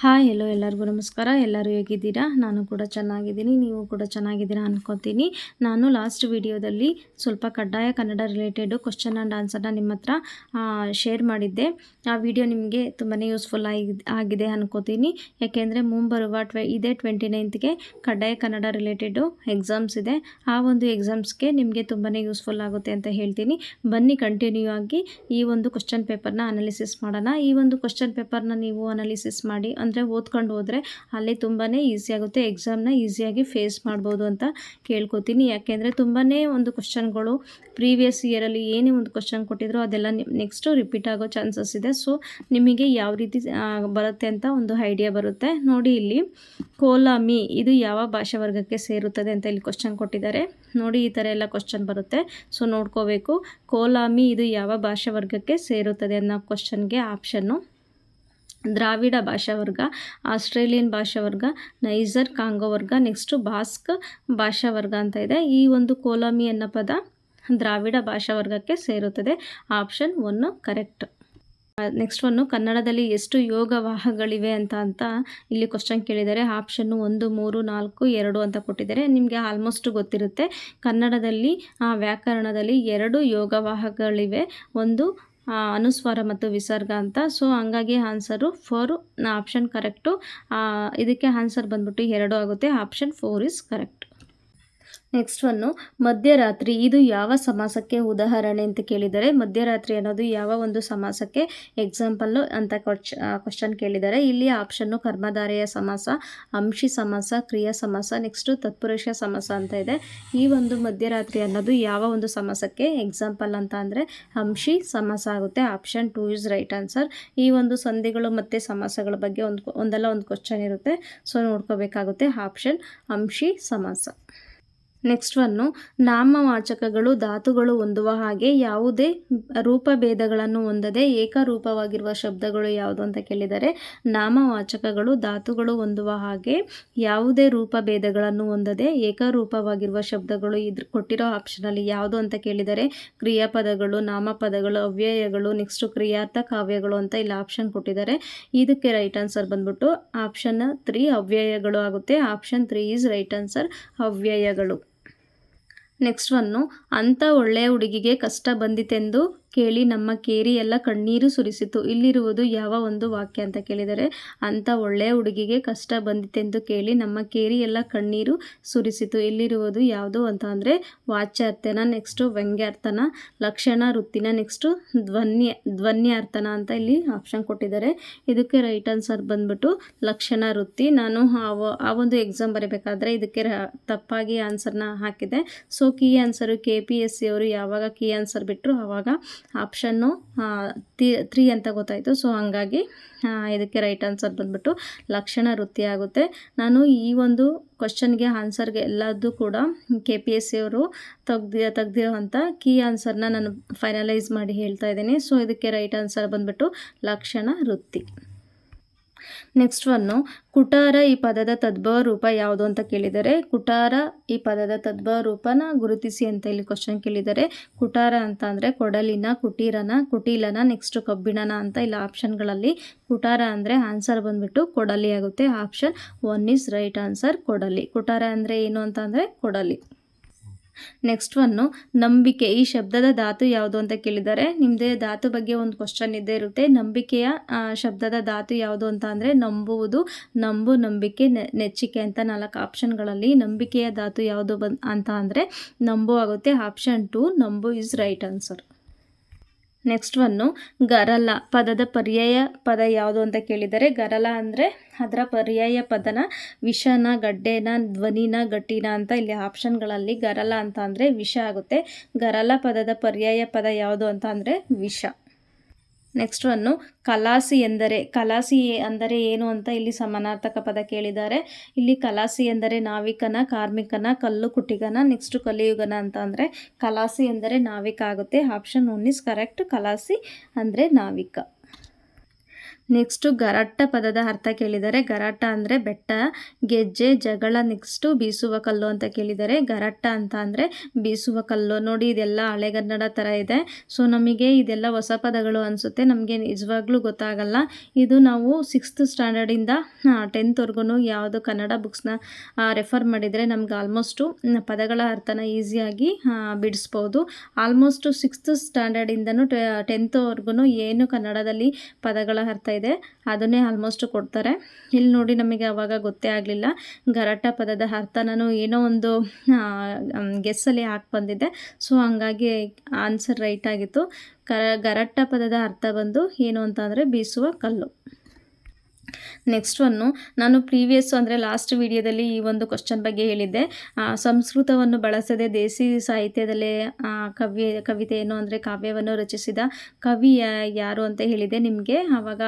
Hi ಎಲ್ಲೋ ಎಲ್ಲರಿಗೂ ನಮಸ್ಕಾರ. ಎಲ್ಲರೂ ಹೇಗಿದ್ದೀರಾ? ನಾನು ಕೂಡ ಚೆನ್ನಾಗಿದ್ದೀನಿ. ನೀವು ಕೂಡ ಚೆನ್ನಾಗಿದ್ದೀರಾ ಅನ್ಕೋತೀನಿ. ನಾನು ಲಾಸ್ಟ್ ವಿಡಿಯೋದಲ್ಲಿ ಸ್ವಲ್ಪ ಕಡ್ಡಾಯ ಕನ್ನಡ ರಿಲೇಟೆಡು ಕ್ವಶನ್ ಆ್ಯಂಡ್ ಆನ್ಸರ್ನ ನಿಮ್ಮ ಹತ್ರ ಶೇರ್ ಮಾಡಿದ್ದೆ. ಆ ವಿಡಿಯೋ ನಿಮಗೆ ತುಂಬಾ ಯೂಸ್ಫುಲ್ ಆಗಿ, ಆಗಿದೆ ಅನ್ಕೋತೀನಿ. ಯಾಕೆಂದರೆ ಮುಂಬರುವ ಟ್ವೆ, ಇದೇ ಟ್ವೆಂಟಿ ನೈನ್ತ್ಗೆ ಕಡ್ಡಾಯ ಕನ್ನಡ ರಿಲೇಟೆಡು ಎಕ್ಸಾಮ್ಸ್ ಇದೆ. ಆ ಒಂದು ಎಕ್ಸಾಮ್ಸ್ಗೆ ನಿಮಗೆ ತುಂಬಾ ಯೂಸ್ಫುಲ್ ಆಗುತ್ತೆ ಅಂತ ಹೇಳ್ತೀನಿ. ಬನ್ನಿ ಕಂಟಿನ್ಯೂ ಆಗಿ ಈ ಒಂದು ಕ್ವಶನ್ ಪೇಪರ್ನ ಅನಾಲಿಸಿಸ್ ಮಾಡೋಣ. ಈ ಒಂದು ಕ್ವಶನ್ ಪೇಪರ್ನ ನೀವು ಅನಾಲಿಸಿಸ್ ಮಾಡಿ ಅಂದರೆ ಓದ್ಕೊಂಡು ಹೋದರೆ ಅಲ್ಲಿ ತುಂಬಾ ಈಸಿ ಆಗುತ್ತೆ. ಎಕ್ಸಾಮ್ನ ಈಸಿಯಾಗಿ ಫೇಸ್ ಮಾಡ್ಬೋದು ಅಂತ ಕೇಳ್ಕೊತೀನಿ. ಯಾಕೆಂದರೆ ತುಂಬಾ ಒಂದು ಕ್ವಶನ್ಗಳು ಪ್ರೀವಿಯಸ್ ಇಯರಲ್ಲಿ ಏನೇ ಒಂದು ಕ್ವಶನ್ ಕೊಟ್ಟಿದ್ರು ಅದೆಲ್ಲ ನೆಕ್ಸ್ಟು ರಿಪೀಟ್ ಆಗೋ ಚಾನ್ಸಸ್ ಇದೆ. ಸೊ ನಿಮಗೆ ಯಾವ ರೀತಿ ಬರುತ್ತೆ ಅಂತ ಒಂದು ಐಡಿಯಾ ಬರುತ್ತೆ. ನೋಡಿ ಇಲ್ಲಿ, ಕೋಲಾಮಿ, ಇದು ಯಾವ ಭಾಷಾ ವರ್ಗಕ್ಕೆ ಸೇರುತ್ತದೆ ಅಂತ ಇಲ್ಲಿ ಕ್ವಶನ್ ಕೊಟ್ಟಿದ್ದಾರೆ. ನೋಡಿ ಈ ಥರ ಎಲ್ಲ ಕ್ವಶನ್ ಬರುತ್ತೆ. ಸೊ ನೋಡ್ಕೋಬೇಕು. ಕೋಲಾಮಿ ಇದು ಯಾವ ಭಾಷಾ ವರ್ಗಕ್ಕೆ ಸೇರುತ್ತದೆ ಅನ್ನೋ ಕ್ವಶನ್ಗೆ ಆಪ್ಷನ್ನು ದ್ರಾವಿಡ ಭಾಷಾ ವರ್ಗ, ಆಸ್ಟ್ರೇಲಿಯನ್ ಭಾಷಾ ವರ್ಗ, ನೈಜರ್ ಕಾಂಗೋ ವರ್ಗ, ನೆಕ್ಸ್ಟು ಬಾಸ್ಕ್ ಭಾಷಾ ವರ್ಗ ಅಂತ ಇದೆ. ಈ ಒಂದು ಕೋಲಾಮಿ ಅನ್ನೋ ಪದ ದ್ರಾವಿಡ ಭಾಷಾ ವರ್ಗಕ್ಕೆ ಸೇರುತ್ತದೆ. Option one correct. Next one ಕನ್ನಡದಲ್ಲಿ ಎಷ್ಟು ಯೋಗವಾಹಗಳಿವೆ ಅಂತ ಅಂತ ಇಲ್ಲಿ ಕ್ವಶನ್ ಕೇಳಿದ್ದಾರೆ. ಆಪ್ಷನ್ನು ಒಂದು, ಮೂರು, ನಾಲ್ಕು, ಎರಡು ಅಂತ ಕೊಟ್ಟಿದ್ದಾರೆ. ನಿಮಗೆ ಆಲ್ಮೋಸ್ಟ್ ಗೊತ್ತಿರುತ್ತೆ. ಕನ್ನಡದಲ್ಲಿ ವ್ಯಾಕರಣದಲ್ಲಿ ಎರಡು ಯೋಗವಾಹಗಳಿವೆ ಒಂದು ಅನುಸ್ವಾರ ಮತ್ತು ವಿಸರ್ಗ ಅಂತ. ಸೊ ಹಂಗಾಗಿ ಆನ್ಸರು ಫೋರು ಆಪ್ಷನ್ ಕರೆಕ್ಟು ಇದಕ್ಕೆ ಆನ್ಸರ್ ಬಂದ್ಬಿಟ್ಟು ಎರಡು ಆಗುತ್ತೆ. Option four is correct next one ಮಧ್ಯರಾತ್ರಿ. ಇದು ಯಾವ ಸಮಾಸಕ್ಕೆ ಉದಾಹರಣೆ ಅಂತ ಕೇಳಿದರೆ, ಮಧ್ಯರಾತ್ರಿ ಅನ್ನೋದು ಯಾವ ಒಂದು ಸಮಾಸಕ್ಕೆ? ಎಕ್ಸಾಂಪಲ್ಲು ಅಂತ ಕ್ವಶನ್ ಕೇಳಿದ್ದಾರೆ ಇಲ್ಲಿ ಆಪ್ಷನ್ನು ಕರ್ಮಧಾರೆಯ ಸಮಾಸ, ಅಂಶಿ ಸಮಾಸ, ಕ್ರಿಯಾ ಸಮಾಸ ನೆಕ್ಸ್ಟು ತತ್ಪುರುಷ ಸಮಾಸ ಅಂತ ಇದೆ. ಈ ಒಂದು ಮಧ್ಯರಾತ್ರಿ ಅನ್ನೋದು ಯಾವ ಒಂದು ಸಮಾಸಕ್ಕೆ? ಎಕ್ಸಾಂಪಲ್ ಅಂತ ಅಂದರೆ, ಅಂಶಿ ಸಮಾಸ ಆಗುತ್ತೆ. Option two is right answer ಈ ಒಂದು ಸಂಧಿಗಳು ಮತ್ತು ಸಮಾಸಗಳ ಬಗ್ಗೆ ಒಂದು, ಒಂದಲ್ಲ ಒಂದು ಕ್ವಶನ್ ಇರುತ್ತೆ. ಸೊ ನೋಡ್ಕೋಬೇಕಾಗುತ್ತೆ. ಆಪ್ಷನ್ ಅಂಶಿ ಸಮಾಸ. ನೆಕ್ಸ್ಟ್ ಒನ್ನು ನಾಮವಾಚಕಗಳು, ಧಾತುಗಳು ಹೊಂದುವ ಹಾಗೆ ಯಾವುದೇ ರೂಪಭೇದಗಳನ್ನು ಹೊಂದದೆ ಏಕರೂಪವಾಗಿರುವ ಶಬ್ದಗಳು ಯಾವುದು ಅಂತ ಕೇಳಿದರೆ, ನಾಮವಾಚಕಗಳು, ಧಾತುಗಳು ಹೊಂದುವ ಹಾಗೆ ಯಾವುದೇ ರೂಪಭೇದಗಳನ್ನು ಹೊಂದದೆ ಏಕರೂಪವಾಗಿರುವ ಶಬ್ದಗಳು ಇದ್ರ ಕೊಟ್ಟಿರೋ ಆಪ್ಷನಲ್ಲಿ ಯಾವುದು ಅಂತ ಕೇಳಿದರೆ, ಕ್ರಿಯಾಪದಗಳು, ನಾಮಪದಗಳು, ಅವ್ಯಯಗಳು ನೆಕ್ಸ್ಟು ಕ್ರಿಯಾರ್ಥ ಕಾವ್ಯಗಳು ಅಂತ ಇಲ್ಲಿ ಆಪ್ಷನ್ ಕೊಟ್ಟಿದ್ದಾರೆ. ಇದಕ್ಕೆ ರೈಟ್ ಆನ್ಸರ್ ಬಂದ್ಬಿಟ್ಟು ಆಪ್ಷನ್ ತ್ರೀ ಅವ್ಯಯಗಳು ಆಗುತ್ತೆ. Option three is right answer ಅವ್ಯಯಗಳು. Next one ಅಂಥ ಒಳ್ಳೆಯ ಹುಡುಗಿಗೆ ಕಷ್ಟ ಬಂದಿತೆಂದು ಕೇಳಿ ನಮ್ಮ ಕೇರಿ ಎಲ್ಲ ಕಣ್ಣೀರು ಸುರಿಸಿತು. ಇಲ್ಲಿರುವುದು ಯಾವ ಒಂದು ವಾಕ್ಯ ಅಂತ ಕೇಳಿದರೆ, ಅಂಥ ಒಳ್ಳೆಯ ಹುಡುಗಿಗೆ ಕಷ್ಟ ಬಂದಿತೆಂದು ಕೇಳಿ ನಮ್ಮ ಕೇರಿ ಎಲ್ಲ ಕಣ್ಣೀರು ಸುರಿಸಿತು. ಇಲ್ಲಿರುವುದು ಯಾವುದು ಅಂತ ಅಂದರೆ ವಾಚ್ಯಾರ್ಥನ ನೆಕ್ಸ್ಟು ವ್ಯಂಗ್ಯಾರ್ಥನ, ಲಕ್ಷಣ, ವೃತ್ತಿನ ನೆಕ್ಸ್ಟು ಧ್ವನ್ಯ, ಧ್ವನ್ಯಾರ್ಥನ ಅಂತ ಇಲ್ಲಿ ಆಪ್ಷನ್ ಕೊಟ್ಟಿದ್ದಾರೆ. ಇದಕ್ಕೆ ರೈಟ್ ಆನ್ಸರ್ ಬಂದ್ಬಿಟ್ಟು ಲಕ್ಷಣ, ವೃತ್ತಿ. ನಾನು ಆ ಒಂದು ಎಕ್ಸಾಮ್ ಬರಬೇಕಾದ್ರೆ ಇದಕ್ಕೆ ತಪ್ಪಾಗಿ ಆನ್ಸರ್ನ ಹಾಕಿದೆ. So key answer K P S C ಅವರು ಯಾವಾಗ ಕೀ ಆನ್ಸರ್ ಬಿಟ್ಟರು ಆವಾಗ ಆಪ್ಷನ್ನು ತ್ರೀ ಅಂತ ಗೊತ್ತಾಯಿತು. ಸೊ ಹಾಗಾಗಿ ಇದಕ್ಕೆ ರೈಟ್ ಆನ್ಸರ್ ಬಂದ್ಬಿಟ್ಟು ಲಕ್ಷಣ ವೃತ್ತಿ ಆಗುತ್ತೆ. ನಾನು ಈ ಒಂದು ಕ್ವಶನ್ಗೆ ಆನ್ಸರ್ಗೆ ಎಲ್ಲದೂ ಕೂಡ ಕೆ ಪಿ ಎಸ್ ಸಿ ಅವರು ತೆಗ್ದಿ ತೆಗ್ದಿರೋವಂಥ ಕೀ ಆನ್ಸರ್ನ ನಾನು ಫೈನಲೈಸ್ ಮಾಡಿ ಹೇಳ್ತಾ ಇದ್ದೀನಿ. ಸೊ ಇದಕ್ಕೆ ರೈಟ್ ಆನ್ಸರ್ ಬಂದ್ಬಿಟ್ಟು ಲಕ್ಷಣ ವೃತ್ತಿ. ನೆಕ್ಸ್ಟ್ ಒನ್ನು ಕುಟಾರ ಈ ಪದದ ತದ್ಭವ ರೂಪ ಯಾವುದು ಅಂತ ಕೇಳಿದರೆ, ಕುಟಾರ ಈ ಪದದ ತದ್ಭವ ರೂಪನ ಗುರುತಿಸಿ ಅಂತ ಇಲ್ಲಿ ಕ್ವಶನ್ ಕೇಳಿದರೆ, ಕುಟಾರ ಅಂತ ಅಂದರೆ ಕೊಡಲಿನ, ಕುಟೀರನ, ಕುಟೀಲನ ನೆಕ್ಸ್ಟ್ ಕಬ್ಬಿಣನ ಅಂತ ಇಲ್ಲಿ ಆಪ್ಷನ್ಗಳಲ್ಲಿ ಕುಟಾರ ಅಂದರೆ ಆನ್ಸರ್ ಬಂದ್ಬಿಟ್ಟು ಕೊಡಲಿ ಆಗುತ್ತೆ. Option one is right answer ಕೊಡಲಿ. ಕುಟಾರ ಅಂದರೆ ಏನು ಅಂತ ಅಂದರೆ ಕೊಡಲಿ. ನೆಕ್ಸ್ಟ್ ಒನ್ನು ನಂಬಿಕೆ. ಈ ಶಬ್ದದ ಧಾತು ಯಾವುದು ಅಂತ ಕೇಳಿದ್ದಾರೆ. ನಿಮ್ಮದೇ ಧಾತು ಬಗ್ಗೆ ಒಂದು ಕ್ವಶನ್ ಇದ್ದೇ ಇರುತ್ತೆ. ನಂಬಿಕೆಯ ಶಬ್ದದ ಧಾತು ಯಾವುದು ಅಂತ ಅಂದರೆ ನಂಬುವುದು. ನಂಬು, ನಂಬಿಕೆ ನೆಚ್ಚಿಕೆ ಅಂತ ನಾಲ್ಕು ಆಪ್ಷನ್ಗಳಲ್ಲಿ ನಂಬಿಕೆಯ ಧಾತು ಯಾವುದು ಬನ್, ಅಂತ ಅಂದರೆ ನಂಬು ಆಗುತ್ತೆ. ಆಪ್ಷನ್ ಟು ನಂಬು is right answer next one ಗರಲ ಪದದ ಪರ್ಯಾಯ ಪದ ಯಾವುದು ಅಂತ ಕೇಳಿದರೆ ಗರಲ ಅಂದರೆ ಅದರ ಪರ್ಯಾಯ ಪದನ ವಿಷನ ಗಡ್ಡೆನ ಧ್ವನಿನ ಗಟ್ಟಿನ ಅಂತ ಇಲ್ಲಿ ಆಪ್ಷನ್ಗಳಲ್ಲಿ ಗರಲ ಅಂತ ಅಂದರೆ ವಿಷ ಆಗುತ್ತೆ ಗರಲ ಪದದ ಪರ್ಯಾಯ ಪದ ಯಾವುದು ಅಂತ ಅಂದರೆ ವಿಷ ನೆಕ್ಸ್ಟ್ ಒನ್ನು ಕಲಾಸಿ ಎಂದರೆ. ಕಲಾಸಿ ಅಂದರೆ ಏನು ಅಂತ ಇಲ್ಲಿ ಸಮಾನಾರ್ಥಕ ಪದ ಕೇಳಿದ್ದಾರೆ. ಇಲ್ಲಿ ಕಲಾಸಿ ಎಂದರೆ ನಾವಿಕನ, ಕಾರ್ಮಿಕನ, ಕಲ್ಲು ಕುಟಿಗನ ನೆಕ್ಸ್ಟ್ ಕಲಿಯುಗನ ಅಂತ ಅಂದರೆ ಕಲಾಸಿ ಎಂದರೆ ನಾವಿಕ ಆಗುತ್ತೆ. ಆಪ್ಷನ್ ಒನ್ ಇಸ್ ಕರೆಕ್ಟ್ ಕಲಾಸಿ ಅಂದರೆ ನಾವಿಕ. ನೆಕ್ಸ್ಟು ಗರಟ್ಟ ಪದದ ಅರ್ಥ ಕೇಳಿದರೆ ಗರಾಟ ಅಂದರೆ ಬೆಟ್ಟ, ಗೆಜ್ಜೆ, ಜಗಳ ನೆಕ್ಸ್ಟು ಬೀಸುವ ಕಲ್ಲು ಅಂತ ಕೇಳಿದರೆ, ಗರಟ್ಟ ಅಂತ ಅಂದರೆ ಬೀಸುವ ಕಲ್ಲು. ನೋಡಿ, ಇದೆಲ್ಲ ಹಳೆಗನ್ನಡ ಥರ ಇದೆ. ಸೊ ನಮಗೆ ಇದೆಲ್ಲ ಹೊಸ ಪದಗಳು ಅನಿಸುತ್ತೆ. ನಮಗೆ ನಿಜವಾಗ್ಲೂ ಗೊತ್ತಾಗಲ್ಲ. ಇದು ನಾವು ಸಿಕ್ಸ್ತ್ ಸ್ಟ್ಯಾಂಡರ್ಡಿಂದ ಟೆಂತ್ವರೆಗೂ ಯಾವುದು ಕನ್ನಡ ಬುಕ್ಸ್ನ ರೆಫರ್ ಮಾಡಿದರೆ ನಮ್ಗೆ ಆಲ್ಮೋಸ್ಟು ಪದಗಳ ಅರ್ಥನ ಈಸಿಯಾಗಿ ಬಿಡಿಸ್ಬೋದು. ಆಲ್ಮೋಸ್ಟು ಸಿಕ್ಸ್ತ್ ಸ್ಟ್ಯಾಂಡರ್ಡಿಂದನೂ ಟೆಂತ್ವರೆಗೂ ಏನು ಕನ್ನಡದಲ್ಲಿ ಪದಗಳ ಅರ್ಥ ಇದೆ. ಅದನ್ನೇ ಆಲ್ಮೋಸ್ಟ್ ಕೊಡ್ತಾರೆ. ಇಲ್ಲಿ ನೋಡಿ ನಮಗೆ ಅವಾಗ ಗೊತ್ತೇ ಆಗಲಿಲ್ಲ. ಗರಟ ಪದದ ಅರ್ಥ ನಾನು ಏನೋ ಒಂದು ಗೆಸ್ಸಲ್ಲಿ ಹಾಕಿ ಬಂದಿದ್ದೆ ಸೊ ಹಂಗಾಗಿ ಆನ್ಸರ್ ರೈಟ್ ಆಗಿತ್ತು. ಕ ಗರಟ್ಟ ಪದದ ಅರ್ಥ ಬಂದು ಏನು ಅಂತಂದರೆ ಬೀಸುವ ಕಲ್ಲು. ನೆಕ್ಸ್ಟ್ ಒನ್ನು ನಾನು ಪ್ರೀವಿಯಸ್ಸು ಅಂದರೆ ಲಾಸ್ಟ್ ವಿಡಿಯೋದಲ್ಲಿ ಈ ಒಂದು ಕ್ವಶನ್ ಬಗ್ಗೆ ಹೇಳಿದ್ದೆ. ಸಂಸ್ಕೃತವನ್ನು ಬಳಸದೆ ದೇಸಿ ಸಾಹಿತ್ಯದಲ್ಲೇ ಕವಿ ಕವಿತೆಯನ್ನು ಅಂದರೆ ಕಾವ್ಯವನ್ನು ರಚಿಸಿದ ಕವಿ ಯಾರು ಅಂತ ಹೇಳಿದೆ ನಿಮಗೆ. ಆವಾಗ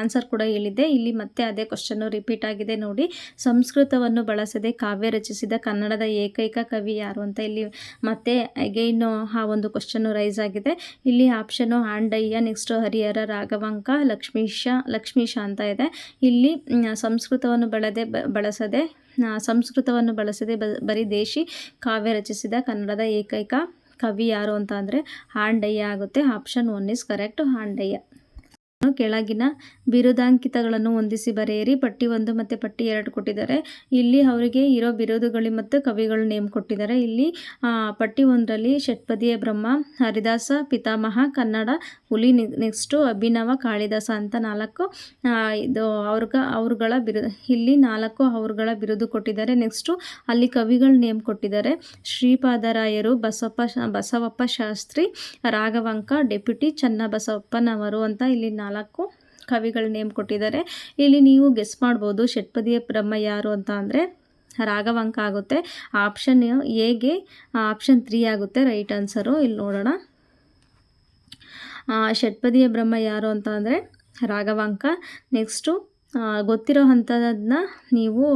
ಆನ್ಸರ್ ಕೂಡ ಹೇಳಿದ್ದೆ. ಇಲ್ಲಿ ಮತ್ತೆ ಅದೇ ಕ್ವಶನ್ನು ರಿಪೀಟ್ ಆಗಿದೆ ನೋಡಿ. ಸಂಸ್ಕೃತವನ್ನು ಬಳಸದೆ ಕಾವ್ಯ ರಚಿಸಿದ ಕನ್ನಡದ ಏಕೈಕ ಕವಿ ಯಾರು ಅಂತ ಇಲ್ಲಿ ಮತ್ತೆ ಅಗೈನ್ ಆ ಒಂದು ಕ್ವಶನ್ನು ರೈಸ್ ಆಗಿದೆ. ಇಲ್ಲಿ ಆಪ್ಷನ್ನು ಆಂಡಯ್ಯ ನೆಕ್ಸ್ಟ್ ಹರಿಹರ, ರಾಘವಂಕ, ಲಕ್ಷ್ಮೀಶ ಲಕ್ಷ್ಮೀಶ ಅಂತ ಇದೆ. ಇಲ್ಲಿ ಸಂಸ್ಕೃತವನ್ನು ಬಳದೆ ಬಳಸದೆ ಸಂಸ್ಕೃತವನ್ನು ಬಳಸದೆ ಬರೀ ದೇಶಿ ಕಾವ್ಯ ರಚಿಸಿದ ಕನ್ನಡದ ಏಕೈಕ ಕವಿ ಯಾರು ಅಂತ ಅಂದರೆ ಹಾಂಡಯ್ಯ ಆಗುತ್ತೆ. Option one is correct Handayya. ಕೆಳಗಿನ ಬಿರುದಾಂಕಿತಗಳನ್ನು ಹೊಂದಿಸಿ ಬರೆಯಿರಿ. ಪಟ್ಟಿ ಒಂದು ಮತ್ತು ಪಟ್ಟಿ ಎರಡು ಕೊಟ್ಟಿದ್ದಾರೆ. ಇಲ್ಲಿ ಅವರಿಗೆ ಇರೋ ಬಿರುದುಗಳು ಮತ್ತು ಕವಿಗಳು ನೇಮ್ ಕೊಟ್ಟಿದ್ದಾರೆ. ಇಲ್ಲಿ ಪಟ್ಟಿ ಒಂದರಲ್ಲಿ ಷಟ್ಪದಿಯ ಬ್ರಹ್ಮ, ಹರಿದಾಸ, ಪಿತಾಮಹ, ಕನ್ನಡ, ಹುಲಿ ನೆಕ್ಸ್ಟು ಅಭಿನವ, ಕಾಳಿದಾಸ ಅಂತ ನಾಲ್ಕು ಇದು ಅವ್ರಗ, ಅವ್ರಗಳ ಬಿರು, ಇಲ್ಲಿ ನಾಲ್ಕು ಅವ್ರಗಳ ಬಿರುದು ಕೊಟ್ಟಿದ್ದಾರೆ. ನೆಕ್ಸ್ಟು ಅಲ್ಲಿ ಕವಿಗಳ ನೇಮ್ ಕೊಟ್ಟಿದ್ದಾರೆ. ಶ್ರೀಪಾದರಾಯರು, ಬಸವಪ್ಪ ಬಸವಪ್ಪ ಶಾಸ್ತ್ರಿ, ರಾಘವಂಕ, ಡೆಪ್ಯೂಟಿ ಚನ್ನಬಸವಪ್ಪನವರು ಅಂತ ಇಲ್ಲಿ ನಾಲ್ಕು ಕವಿಗಳ ನೇಮ್ ಕೊಟ್ಟಿದ್ದಾರೆ. ಇಲ್ಲಿ ನೀವು ಗೆಸ್ ಮಾಡ್ಬೋದು. ಷಟ್ಪದಿಯ ಬ್ರಹ್ಮ ಯಾರು ಅಂತ ಅಂದರೆ ರಾಘವಂಕ ಆಗುತ್ತೆ. ಆಪ್ಷನ್ ಎಗೆ ಆಪ್ಷನ್ ತ್ರೀ ಆಗುತ್ತೆ. ರೈಟ್ ಆನ್ಸರು ಇಲ್ಲಿ ನೋಡೋಣ. ಷಟ್ಪದಿಯ ಬ್ರಹ್ಮ ಯಾರು ಅಂತ ಅಂದರೆ ರಾಘವಾಂಕ. ನೆಕ್ಸ್ಟು ಗೊತ್ತಿರೋ ಅಂಥದ್ದನ್ನ ನೀವು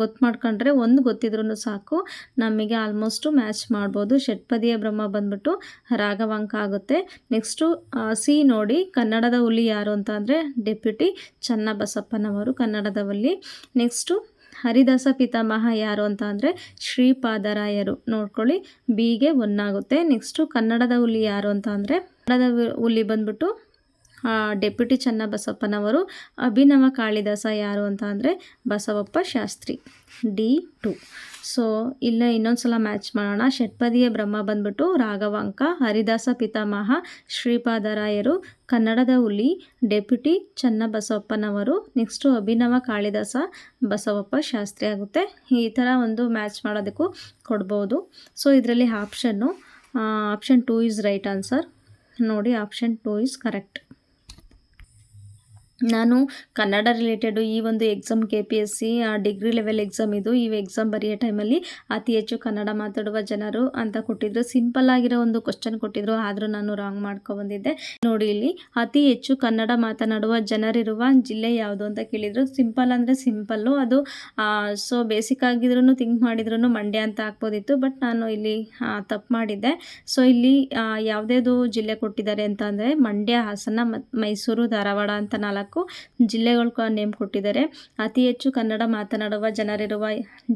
ಗೊತ್ತು ಮಾಡ್ಕೊಂಡ್ರೆ ಒಂದು ಗೊತ್ತಿದ್ರೂ ಸಾಕು. ನಮಗೆ ಆಲ್ಮೋಸ್ಟು ಮ್ಯಾಚ್ ಮಾಡ್ಬೋದು. ಷಟ್ಪದಿಯ ಬ್ರಹ್ಮ ಬಂದ್ಬಿಟ್ಟು ರಾಘವಾಂಕ ಆಗುತ್ತೆ. ನೆಕ್ಸ್ಟು ಸಿ ನೋಡಿ, ಕನ್ನಡದ ಹುಲಿ ಯಾರು ಅಂತ ಅಂದರೆ ಡೆಪ್ಯೂಟಿ ಚನ್ನಬಸಪ್ಪನವರು ಕನ್ನಡದ ಹುಲಿ ನೆಕ್ಸ್ಟು ಹರಿದಾಸ ಪಿತಾಮಹ ಯಾರು ಅಂತ ಅಂದರೆ ಶ್ರೀಪಾದರಾಯರು. ನೋಡ್ಕೊಳ್ಳಿ ಬಿಗೆ ಒನ್ನಾಗುತ್ತೆ ನೆಕ್ಸ್ಟು ಕನ್ನಡದ ಹುಲಿ ಯಾರು ಅಂತ ಅಂದರೆ ಕನ್ನಡದ ಹುಲಿ ಬಂದ್ಬಿಟ್ಟು ಡೆಪ್ಯೂಟಿ ಚನ್ನಬಸಪ್ಪನವರು ಅಭಿನವ ಕಾಳಿದಾಸ ಯಾರು ಅಂತ ಅಂದರೆ Basavappa Shastri, D two. So ಇಲ್ಲ ಇನ್ನೊಂದು ಸಲ ಮ್ಯಾಚ್ ಮಾಡೋಣ. ಷಟ್ಪದಿಯ ಬ್ರಹ್ಮ ಬಂದ್ಬಿಟ್ಟು ರಾಘವಾಂಕ, ಹರಿದಾಸ ಪಿತಾಮಹ ಶ್ರೀಪಾದರಾಯರು ಕನ್ನಡದ ಹುಲಿ, ಡೆಪ್ಯೂಟಿ ಚನ್ನಬಸವಪ್ಪನವರು ನೆಕ್ಸ್ಟು ಅಭಿನವ ಕಾಳಿದಾಸ ಬಸವಪ್ಪ ಶಾಸ್ತ್ರಿ ಆಗುತ್ತೆ. ಈ ಥರ ಒಂದು ಮ್ಯಾಚ್ ಮಾಡೋದಕ್ಕೂ ಕೊಡ್ಬೋದು. ಸೊ ಇದರಲ್ಲಿ option option two is right answer ನೋಡಿ ಆಪ್ಷನ್ ಟೂ ಈಸ್ ಕರೆಕ್ಟ್ ನಾನು ಕನ್ನಡ ರಿಲೇಟೆಡು ಈ ಒಂದು exam K P S C degree level exam ಇದು. ಈ ಎಕ್ಸಾಮ್ ಬರೆಯೋ ಟೈಮಲ್ಲಿ ಅತಿ ಹೆಚ್ಚು ಕನ್ನಡ ಮಾತಾಡುವ ಜನರು ಅಂತ ಕೊಟ್ಟಿದ್ರು. ಸಿಂಪಲ್ ಆಗಿರೋ ಒಂದು ಕ್ವಶನ್ ಕೊಟ್ಟಿದ್ರು. ಆದರೂ ನಾನು ರಾಂಗ್ ಮಾಡ್ಕೊಬಂದಿದ್ದೆ ನೋಡಿ ಇಲ್ಲಿ, ಅತಿ ಹೆಚ್ಚು ಕನ್ನಡ ಮಾತನಾಡುವ ಜನರಿರುವ ಜಿಲ್ಲೆ ಯಾವುದು ಅಂತ ಕೇಳಿದರು. ಸಿಂಪಲ್ ಅಂದರೆ ಸಿಂಪಲ್ಲು ಅದು ಸೊ ಬೇಸಿಕ್ ಆಗಿದ್ರೂ ಥಿಂಕ್ ಮಾಡಿದ್ರು ಮಂಡ್ಯ ಅಂತ ಹಾಕ್ಬೋದಿತ್ತು ಬಟ್ ನಾನು ಇಲ್ಲಿ ತಪ್ಪು ಮಾಡಿದ್ದೆ. ಸೊ ಇಲ್ಲಿ ಯಾವುದೇದು ಜಿಲ್ಲೆ ಕೊಟ್ಟಿದ್ದಾರೆ ಅಂತ ಅಂದರೆ ಮಂಡ್ಯ, ಹಾಸನ ಮೈಸೂರು, ಧಾರವಾಡ ಅಂತ ನಾಲ್ಕು ನಾಲ್ಕು ಜಿಲ್ಲೆಗಳು ನೇಮ್ ಕೊಟ್ಟಿದ್ದಾರೆ. ಅತಿ ಹೆಚ್ಚು ಕನ್ನಡ ಮಾತನಾಡುವ ಜನರಿರುವ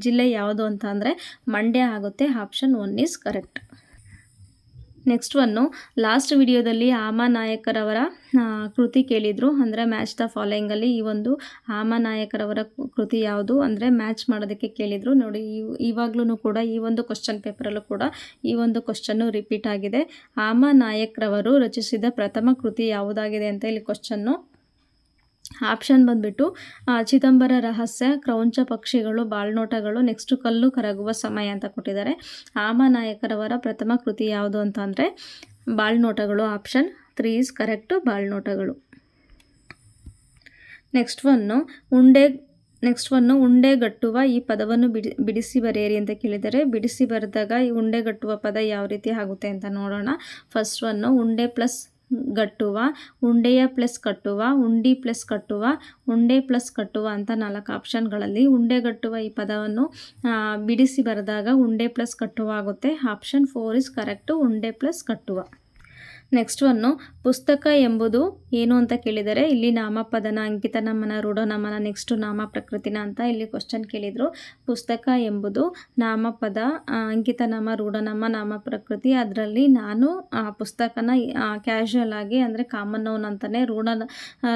ಜಿಲ್ಲೆ ಯಾವುದು ಅಂತ ಅಂದರೆ ಮಂಡ್ಯ ಆಗುತ್ತೆ. Option one is correct next one last ವಿಡಿಯೋದಲ್ಲಿ ಆಮ ನಾಯಕರವರ ಕೃತಿ ಕೇಳಿದರು. ಅಂದರೆ ಮ್ಯಾಚ್ ದ ಫಾಲೋಯಿಂಗಲ್ಲಿ ಈ ಒಂದು ಆಮ ನಾಯಕರವರ ಕೃತಿ ಯಾವುದು ಅಂದರೆ ಮ್ಯಾಚ್ ಮಾಡೋದಕ್ಕೆ ಕೇಳಿದರು. ನೋಡಿ ಇವಾಗಲೂ ಕೂಡ ಈ ಒಂದು ಕ್ವಶನ್ ಪೇಪರಲ್ಲೂ ಕೂಡ ಈ ಒಂದು ಕ್ವಶನ್ನು ರಿಪೀಟ್ ಆಗಿದೆ. ಆಮ ನಾಯಕರವರು ರಚಿಸಿದ ಪ್ರಥಮ ಕೃತಿ ಯಾವುದಾಗಿದೆ ಅಂತ ಇಲ್ಲಿ ಕ್ವಶನ್ನು ಆಪ್ಷನ್ ಬಂದುಬಿಟ್ಟು ಚಿದಂಬರ ರಹಸ್ಯ, ಕ್ರೌಂಚ ಪಕ್ಷಿಗಳು, ಬಾಳ್ನೋಟಗಳು, ನೆಕ್ಸ್ಟ್ ಕಲ್ಲು ಕರಗುವ ಸಮಯ ಅಂತ ಕೊಟ್ಟಿದ್ದಾರೆ. ಆಮ ನಾಯಕರವರ ಪ್ರಥಮ ಕೃತಿ ಯಾವುದು ಅಂತ ಅಂದರೆ ಬಾಳ್ನೋಟಗಳು ಆಪ್ಷನ್ ತ್ರೀ ಈಸ್ ಕರೆಕ್ಟು, ಬಾಳ್ನೋಟಗಳು. ನೆಕ್ಸ್ಟ್ ಒನ್ನು ಉಂಡೆ, ನೆಕ್ಸ್ಟ್ ಒನ್ನು ಉಂಡೆಗಟ್ಟುವ ಈ ಪದವನ್ನು ಬಿಡಿ, ಬಿಡಿಸಿ ಬರೆಯಿರಿ ಅಂತ ಕೇಳಿದರೆ ಬಿಡಿಸಿ ಬರೆದಾಗ ಈ ಉಂಡೆಗಟ್ಟುವ ಪದ ಯಾವ ರೀತಿ ಆಗುತ್ತೆ ಅಂತ ನೋಡೋಣ. ಫಸ್ಟ್ ಒನ್ನು ಉಂಡೆ ಪ್ಲಸ್ ಗಟ್ಟುವ ಉಂಡೆಯ ಪ್ಲಸ್ ಕಟ್ಟುವ, ಉಂಡಿ ಪ್ಲಸ್ ಕಟ್ಟುವ, ಉಂಡೆ ಪ್ಲಸ್ ಕಟ್ಟುವ ಅಂತ ನಾಲ್ಕು ಆಪ್ಷನ್ಗಳಲ್ಲಿ ಉಂಡೆ ಉಂಡೆಗಟ್ಟುವ ಈ ಪದವನ್ನು ಬಿಡಿಸಿ ಬರೆದಾಗ ಉಂಡೆ ಪ್ಲಸ್ ಕಟ್ಟುವ ಆಗುತ್ತೆ. ಆಪ್ಷನ್ ಫೋರ್ ಇಸ್ ಕರೆಕ್ಟು ಉಂಡೆ ಪ್ಲಸ್ ಕಟ್ಟುವ. ನೆಕ್ಸ್ಟ್ ಒನ್ನು ಪುಸ್ತಕ ಎಂಬುದು ಏನು ಅಂತ ಕೇಳಿದರೆ, ಇಲ್ಲಿ ನಾಮಪದನ ಅಂಕಿತ ನಮನ ರೂಢನಮನ ನೆಕ್ಸ್ಟ್ ನಾಮ ಪ್ರಕೃತಿನ ಅಂತ ಇಲ್ಲಿ ಕ್ವಶನ್ ಕೇಳಿದರು. ಪುಸ್ತಕ ಎಂಬುದು ನಾಮಪದ ಪದ ಅಂಕಿತ ನಾಮ ರೂಢನಾಮ, ನಾಮ ಪ್ರಕೃತಿ, ಅದರಲ್ಲಿ ನಾನು, ಆ, ಪುಸ್ತಕನ ಕ್ಯಾಶುವಲ್ ಆಗಿ ಅಂದರೆ ಕಾಮನ್ ನೌನ್ ಅಂತಲೇ ರೂಢ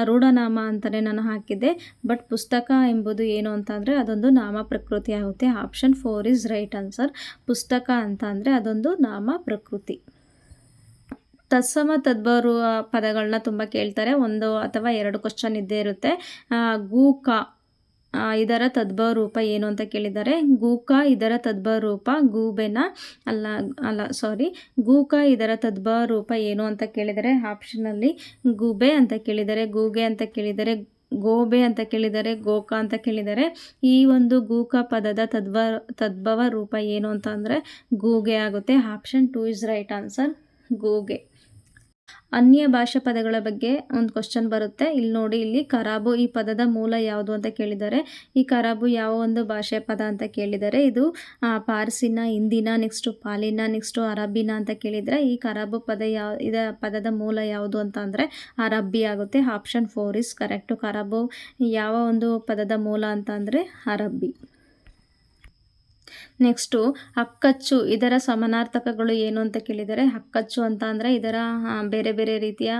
ರೂಢನಾಮ ಅಂತಲೇ ನಾನು ಹಾಕಿದ್ದೆ. ಬಟ್ ಪುಸ್ತಕ ಎಂಬುದು ಏನು ಅಂತಂದರೆ ಅದೊಂದು ನಾಮ ಪ್ರಕೃತಿ ಆಗುತ್ತೆ. Option four is right answer ಪುಸ್ತಕ ಅಂತ ಅದೊಂದು ನಾಮ ಪ್ರಕೃತಿ. ತತ್ಸಮ ತದ್ಬರು ಪದಗಳನ್ನ ತುಂಬ ಕೇಳ್ತಾರೆ. ಒಂದು ಅಥವಾ ಎರಡು ಕ್ವಶನ್ ಇದ್ದೇ ಇರುತ್ತೆ. ಗೂಕ ಇದರ ತದ್ಭವ ರೂಪ ಏನು ಅಂತ ಕೇಳಿದ್ದಾರೆ? ಗೂಕ, ಇದರ ತದ್ಭವ ರೂಪ ಗೂಬೆನ, ಅಲ್ಲ ಅಲ್ಲ ಸಾರಿ ಗೂಕ, ಇದರ ತದ್ಭವ ರೂಪ ಏನು ಅಂತ ಕೇಳಿದರೆ ಆಪ್ಷನಲ್ಲಿ ಗೂಬೆ ಅಂತ ಕೇಳಿದರೆ ಗೂಗೆ ಅಂತ ಕೇಳಿದರೆ ಗೋಬೆ ಅಂತ ಕೇಳಿದರೆ ಗೋಕ ಅಂತ ಕೇಳಿದರೆ ಈ ಒಂದು ಗೂಕ ಪದದ ತದ್ಭ ತದ್ಭವ ರೂಪ ಏನು ಅಂತ ಅಂದರೆ ಗೂಗೆ ಆಗುತ್ತೆ. Option two is right answer ಗೂಗೆ. ಅನ್ಯ ಭಾಷಾ ಪದಗಳ ಬಗ್ಗೆ ಒಂದು ಕ್ವಶನ್ ಬರುತ್ತೆ. ಇಲ್ಲಿ ನೋಡಿ, ಇಲ್ಲಿ ಕರಾಬು ಈ ಪದದ ಮೂಲ ಯಾವುದು ಅಂತ ಕೇಳಿದ್ದಾರೆ. ಈ ಕರಾಬು ಯಾವ ಒಂದು ಭಾಷೆ ಪದ ಅಂತ ಕೇಳಿದ್ದಾರೆ. ಇದು ಪಾರ್ಸಿನ, ಹಿಂದಿನ ನೆಕ್ಸ್ಟು ಪಾಲಿನ ನೆಕ್ಸ್ಟು ಅರಬ್ಬಿನ ಅಂತ ಕೇಳಿದರೆ, ಈ ಕರಾಬು ಪದ ಯಾವ ಇದ ಪದದ ಮೂಲ ಯಾವುದು ಅಂತ ಅಂದರೆ ಅರಬ್ಬಿ ಆಗುತ್ತೆ. ಆಪ್ಷನ್ ಫೋರ್ ಇಸ್ ಕರೆಕ್ಟು ಕರಾಬು ಯಾವ ಒಂದು ಪದದ ಮೂಲ ಅಂತ ಅಂದರೆ ಅರಬ್ಬಿ. ನೆಕ್ಸ್ಟು ಅಕ್ಕಚ್ಚು ಇದರ ಸಮನಾರ್ಥಕಗಳು ಏನು ಅಂತ ಕೇಳಿದರೆ ಅಕ್ಕಚ್ಚು ಅಂತ ಅಂದರೆ ಇದರ ಬೇರೆ ಬೇರೆ ರೀತಿಯ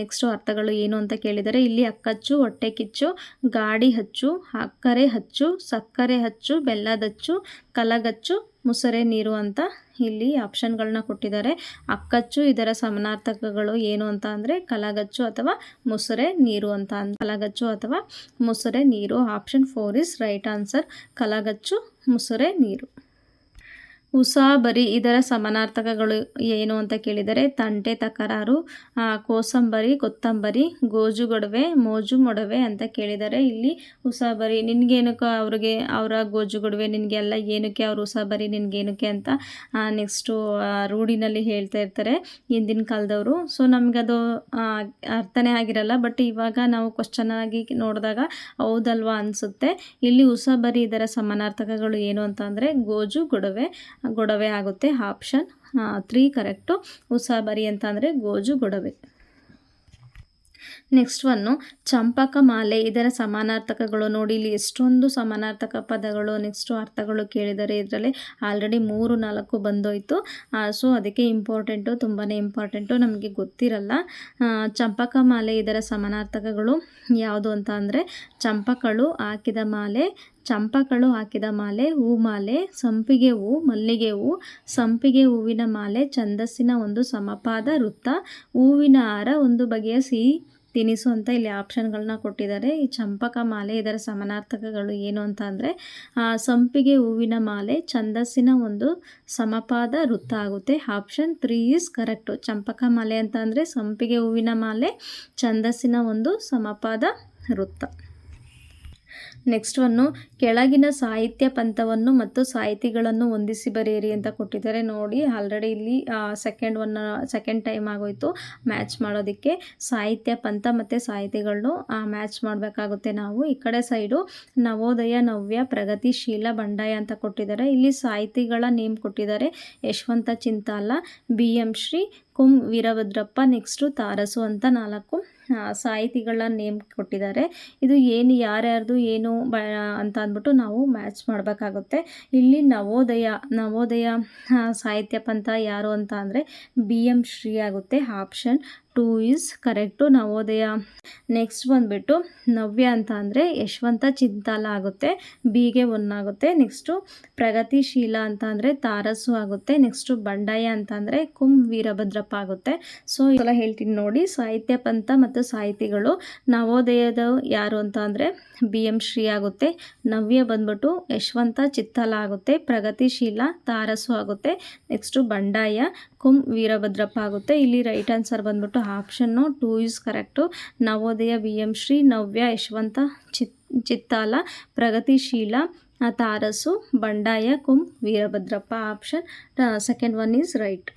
ನೆಕ್ಸ್ಟು ಅರ್ಥಗಳು ಏನು ಅಂತ ಕೇಳಿದರೆ, ಇಲ್ಲಿ ಅಕ್ಕಚ್ಚು ಹೊಟ್ಟೆ ಕಿಚ್ಚು, ಗಾಡಿ ಹಚ್ಚು, ಅಕ್ಕರೆ ಹಚ್ಚು, ಸಕ್ಕರೆ ಹಚ್ಚು ಬೆಲ್ಲದಚ್ಚು ಕಲಗಚ್ಚು, ಮುಸರೆ ನೀರು ಅಂತ ಇಲ್ಲಿ ಆಪ್ಷನ್ಗಳನ್ನ ಕೊಟ್ಟಿದ್ದಾರೆ. ಅಕ್ಕಚ್ಚು, ಇದರ ಸಮನಾರ್ಥಕಗಳು ಏನು ಅಂತ ಅಂದರೆ ಕಲಗಚ್ಚು ಅಥವಾ ಮುಸುರೆ ನೀರು ಅಂತ ಕಲಗಚ್ಚು ಅಥವಾ ಮುಸುರೆ ನೀರು. Option four is right answer ಕಲಗಚ್ಚು, ಮುಸುರೆ ನೀರು. ಉಸಾಬರಿ ಇದರ ಸಮಾನಾರ್ಥಕಗಳು ಏನು ಅಂತ ಕೇಳಿದರೆ ತಂಟೆ, ತಕರಾರು ಕೋಸಂಬರಿ, ಕೊತ್ತಂಬರಿ, ಗೋಜು ಗೊಡವೆ, ಮೋಜು ಮೊಡವೆ ಅಂತ ಕೇಳಿದರೆ ಇಲ್ಲಿ ಉಸಾಬರಿ ನಿನಗೇನಕ್ಕೆ ಅವ್ರಿಗೆ ಅವರ ಗೋಜು ಗೊಡವೆ ನಿನಗೆಲ್ಲ ಏನಕ್ಕೆ ಅವ್ರ ಉಸಾಬರಿ ನಿನಗೇನಕ್ಕೆ ಅಂತ ನೆಕ್ಸ್ಟು ರೂಢಿನಲ್ಲಿ ಹೇಳ್ತಾ ಇರ್ತಾರೆ ಹಿಂದಿನ ಕಾಲದವರು. ಸೊ ನಮಗದು ಅರ್ಥನೇ ಆಗಿರಲ್ಲ ಬಟ್ ಇವಾಗ ನಾವು ಕ್ವಶನ್ ಆಗಿ ನೋಡಿದಾಗ ಹೌದಲ್ವಾ ಅನಿಸುತ್ತೆ. ಇಲ್ಲಿ ಉಸಾಬರಿ ಇದರ ಸಮಾನಾರ್ಥಕಗಳು ಏನು ಅಂತ ಅಂದರೆ ಗೋಜು ಗೊಡವೆ ಗೊಡವೆ ಆಗುತ್ತೆ. ಆಪ್ಷನ್ ತ್ರೀ ಕರೆಕ್ಟು ಉಸಾಬರಿ ಅಂತ ಅಂದರೆ ಗೋಜು ಗೊಡವೆ. ನೆಕ್ಸ್ಟ್ ಒನ್ನು ಚಂಪಕ ಮಾಲೆ, ಇದರ ಸಮಾನಾರ್ಥಕಗಳು ನೋಡಿ, ಇಲ್ಲಿ ಎಷ್ಟೊಂದು ಸಮಾನಾರ್ಥಕ ಪದಗಳು ನೆಕ್ಸ್ಟು ಅರ್ಥಗಳು ಕೇಳಿದರೆ ಇದರಲ್ಲಿ ಆಲ್ರೆಡಿ ಮೂರು, ನಾಲ್ಕು ಬಂದೋಯ್ತು. ಸೊ ಅದಕ್ಕೆ ಇಂಪಾರ್ಟೆಂಟು ತುಂಬಾ ಇಂಪಾರ್ಟೆಂಟು ನಮಗೆ ಗೊತ್ತಿರಲ್ಲ. ಚಂಪಕ ಮಾಲೆ, ಇದರ ಸಮಾನಾರ್ಥಕಗಳು ಯಾವುದು ಅಂತ ಅಂದರೆ, ಚಂಪಕಳು ಹಾಕಿದ ಮಾಲೆ, ಚಂಪಕಳು ಹಾಕಿದ ಮಾಲೆ, ಹೂ ಮಾಲೆ, ಸಂಪಿಗೆ ಹೂ, ಮಲ್ಲಿಗೆ ಹೂ, ಸಂಪಿಗೆ ಹೂವಿನ ಮಾಲೆ, ಛಂದಸ್ಸಿನ ಒಂದು ಸಮಪಾದ ವೃತ್ತ, ಹೂವಿನ ಹಾರ, ಒಂದು ಬಗೆಯ ಸಿಹಿ ತಿನಿಸು ಅಂತ ಇಲ್ಲಿ ಆಪ್ಷನ್ಗಳನ್ನ ಕೊಟ್ಟಿದ್ದಾರೆ. ಈ ಚಂಪಕ ಮಾಲೆ ಇದರ ಸಮನಾರ್ಥಕಗಳು ಏನು ಅಂತ ಅಂದರೆ ಸಂಪಿಗೆ ಹೂವಿನ ಮಾಲೆ ಛಂದಸ್ಸಿನ ಒಂದು ಸಮಪಾದ ವೃತ್ತ ಆಗುತ್ತೆ. Option three is correct. ಚಂಪಕ ಮಾಲೆ ಅಂತ ಸಂಪಿಗೆ ಹೂವಿನ ಮಾಲೆ ಛಂದಸ್ಸಿನ ಒಂದು ಸಮಪಾದ ವೃತ್ತ. ನೆಕ್ಸ್ಟ್ ಒನ್ನು ಕೆಳಗಿನ ಸಾಹಿತ್ಯ ಪಂಥವನ್ನು ಮತ್ತು ಸಾಹಿತಿಗಳನ್ನು ಹೊಂದಿಸಿ ಬರೆಯಿರಿ ಅಂತ ಕೊಟ್ಟಿದ್ದಾರೆ. ನೋಡಿ ಆಲ್ರೆಡಿ ಇಲ್ಲಿ ಸೆಕೆಂಡ್ ಒನ್ ಸೆಕೆಂಡ್ ಟೈಮ್ ಆಗೋಯ್ತು. ಮ್ಯಾಚ್ ಮಾಡೋದಕ್ಕೆ ಸಾಹಿತ್ಯ ಪಂಥ ಮತ್ತು ಸಾಹಿತಿಗಳನ್ನು ಮ್ಯಾಚ್ ಮಾಡಬೇಕಾಗುತ್ತೆ ನಾವು. ಈ ಕಡೆ ಸೈಡು ನವೋದಯ, ನವ್ಯ, ಪ್ರಗತಿಶೀಲ, ಬಂಡಾಯ ಅಂತ ಕೊಟ್ಟಿದ್ದಾರೆ. ಇಲ್ಲಿ ಸಾಹಿತಿಗಳ ನೇಮ್ ಕೊಟ್ಟಿದ್ದಾರೆ. Yashwant Chintala, B M Shri, Kum Veerabhadrappa next ತಾರಸು ಅಂತ ನಾಲ್ಕು. ಸಾಹಿತಿಗಳ ನೇಮ್ ಕೊಟ್ಟಿದ್ದಾರೆ. ಇದು ಏನು, ಯಾರ್ಯಾರ್ದು ಏನು ಬ, ಅಂತ ಅಂದ್ಬಿಟ್ಟು ನಾವು ಮ್ಯಾಚ್ ಮಾಡಬೇಕಾಗುತ್ತೆ. ಇಲ್ಲಿ ನವೋದಯ ನವೋದಯ ಸಾಹಿತ್ಯ ಪಂಥ ಯಾರು ಅಂತ ಅಂದರೆ ಬಿ ಎಂ ಶ್ರೀ ಆಗುತ್ತೆ, ಆಪ್ಷನ್. ಟೂ ಈಸ್ ಕರೆಕ್ಟು ನವೋದಯ. ನೆಕ್ಸ್ಟ್ ಬಂದುಬಿಟ್ಟು ನವ್ಯ ಅಂತ ಅಂದರೆ ಯಶವಂತ ಚಿಂತಾಲ ಆಗುತ್ತೆ, ಬಿಗೆ ಒನ್ ಆಗುತ್ತೆ ನೆಕ್ಸ್ಟು ಪ್ರಗತಿಶೀಲ ಅಂತ ಅಂದರೆ ತಾರಸು ಆಗುತ್ತೆ. ನೆಕ್ಸ್ಟು ಬಂಡಾಯ ಅಂತ ಅಂದರೆ ಕುಂ ವೀರಭದ್ರಪ್ಪ ಆಗುತ್ತೆ. ಸೊ ಇವೆಲ್ಲ ಹೇಳ್ತೀನಿ ನೋಡಿ ಸಾಹಿತ್ಯ ಪಂಥ ಮತ್ತು ಸಾಹಿತಿಗಳು. ನವೋದಯದ ಯಾರು ಅಂತ ಅಂದರೆ ಬಿ ಎಂ ಶ್ರೀ ಆಗುತ್ತೆ. ನವ್ಯ ಬಂದ್ಬಿಟ್ಟು ಯಶವಂತ ಚಿತ್ತಲ ಆಗುತ್ತೆ. ಪ್ರಗತಿಶೀಲ, ತಾರಸು ಆಗುತ್ತೆ. ನೆಕ್ಸ್ಟು ಬಂಡಾಯ, ಕುಂ ವೀರಭದ್ರಪ್ಪ ಆಗುತ್ತೆ. ಇಲ್ಲಿ ರೈಟ್ ಆನ್ಸರ್ ಬಂದ್ಬಿಟ್ಟು ಆಪ್ಷನ್ನು ಟೂ ಇಸ್ ಕರೆಕ್ಟು ನವೋದಯ ಬಿ ಎಂ ಶ್ರೀ ನವ್ಯ ಯಶವಂತ ಚಿತ್ ಚಿತ್ತಾಲ ಪ್ರಗತಿಶೀಲ ಆ, ತಾರಸು ಬಂಡಾಯ Kum Veerabhadrappa option second one is right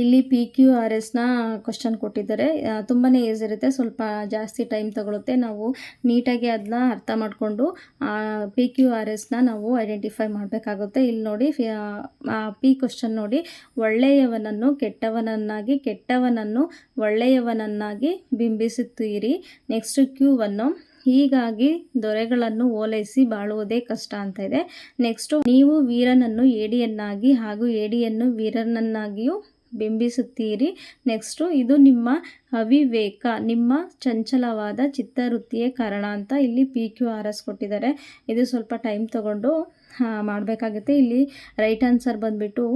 ಇಲ್ಲಿ ಪಿ ಕ್ಯೂ ಆರ್ ಎಸ್ನ ಕ್ವಶನ್ ಕೊಟ್ಟಿದ್ದಾರೆ. ತುಂಬಾ ಈಸಿ ಇರುತ್ತೆ. ಸ್ವಲ್ಪ ಜಾಸ್ತಿ ಟೈಮ್ ತಗೊಳುತ್ತೆ. ನಾವು ನೀಟಾಗಿ ಅದನ್ನ ಅರ್ಥ ಮಾಡಿಕೊಂಡು ಪಿ ಕ್ಯೂ ಆರ್ ಎಸ್ನ ನಾವು ಐಡೆಂಟಿಫೈ ಮಾಡಬೇಕಾಗುತ್ತೆ. ಇಲ್ಲಿ ನೋಡಿ ಪಿ ಕ್ವಶನ್ ನೋಡಿ. ಒಳ್ಳೆಯವನನ್ನು ಕೆಟ್ಟವನನ್ನಾಗಿ, ಕೆಟ್ಟವನನ್ನು ಒಳ್ಳೆಯವನನ್ನಾಗಿ ಬಿಂಬಿಸುತ್ತೀರಿ. ನೆಕ್ಸ್ಟ್ ಕ್ಯೂವನ್ನು ಹೀಗಾಗಿ ದೊರೆಗಳನ್ನು ಓಲೈಸಿ ಬಾಳುವುದೇ ಕಷ್ಟ ಅಂತ ಇದೆ. ನೆಕ್ಸ್ಟು ನೀವು ವೀರನನ್ನು ಏಡಿಯನ್ನಾಗಿ ಹಾಗೂ ಏಡಿಯನ್ನು ವೀರನನ್ನಾಗಿಯೂ ಬಿಂಬಿಸುತ್ತೀರಿ. ನೆಕ್ಸ್ಟು, ಇದು ನಿಮ್ಮ ಅವಿವೇಕ, ನಿಮ್ಮ ಚಂಚಲವಾದ ಚಿತ್ತವೃತ್ತಿಯೇ ಕಾರಣ ಅಂತ ಇಲ್ಲಿ ಪಿ ಕ್ಯೂ ಆರ್ ಎಸ್ ಕೊಟ್ಟಿದ್ದಾರೆ. ಇದು ಸ್ವಲ್ಪ ಟೈಮ್ ತಗೊಂಡು ಮಾಡಬೇಕಾಗುತ್ತೆ. ಇಲ್ಲಿ ರೈಟ್ ಆನ್ಸರ್ ಬಂದುಬಿಟ್ಟು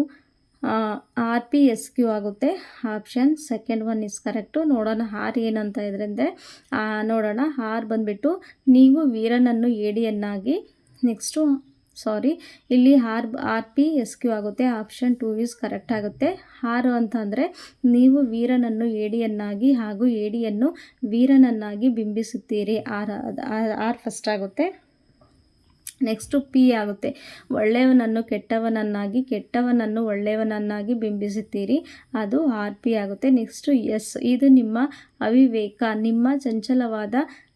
ಆರ್ ಪಿ ಎಸ್ ಕ್ಯೂ ಆಗುತ್ತೆ. Option second one is correct ನೋಡೋಣ ಹಾರ್ ಏನಂತ ಇದರಿಂದ ನೋಡೋಣ. ಹಾರ್ ಬಂದುಬಿಟ್ಟು, ನೀವು ವೀರನನ್ನು ಏಡಿಯನ್ನಾಗಿ ನೆಕ್ಸ್ಟು ಸಾರಿ ಇಲ್ಲಿ R R P S Q ಆಗುತ್ತೆ. ಆಪ್ಷನ್ ಟೂ ಇಸ್ ಕರೆಕ್ಟ್ ಆಗುತ್ತೆ. ಹಾರು ಅಂತ ಅಂದರೆ ನೀವು ವೀರನನ್ನು ಏಡಿಯನ್ನಾಗಿ ಹಾಗೂ ಏಡಿಯನ್ನು ವೀರನನ್ನಾಗಿ ಬಿಂಬಿಸುತ್ತೀರಿ. ಆರ್ ಆರ್ ಫಸ್ಟ್ ಆಗುತ್ತೆ. ನೆಕ್ಸ್ಟು ಪಿ ಆಗುತ್ತೆ. ಒಳ್ಳೆಯವನನ್ನು ಕೆಟ್ಟವನನ್ನಾಗಿ, ಕೆಟ್ಟವನನ್ನು ಒಳ್ಳೆಯವನನ್ನಾಗಿ ಬಿಂಬಿಸುತ್ತೀರಿ. ಅದು ಆರ್ ಪಿ ಆಗುತ್ತೆ. ನೆಕ್ಸ್ಟು ಎಸ್ ಇದು ನಿಮ್ಮ ಅವಿವೇಕ, ನಿಮ್ಮ ಚಂಚಲವಾದ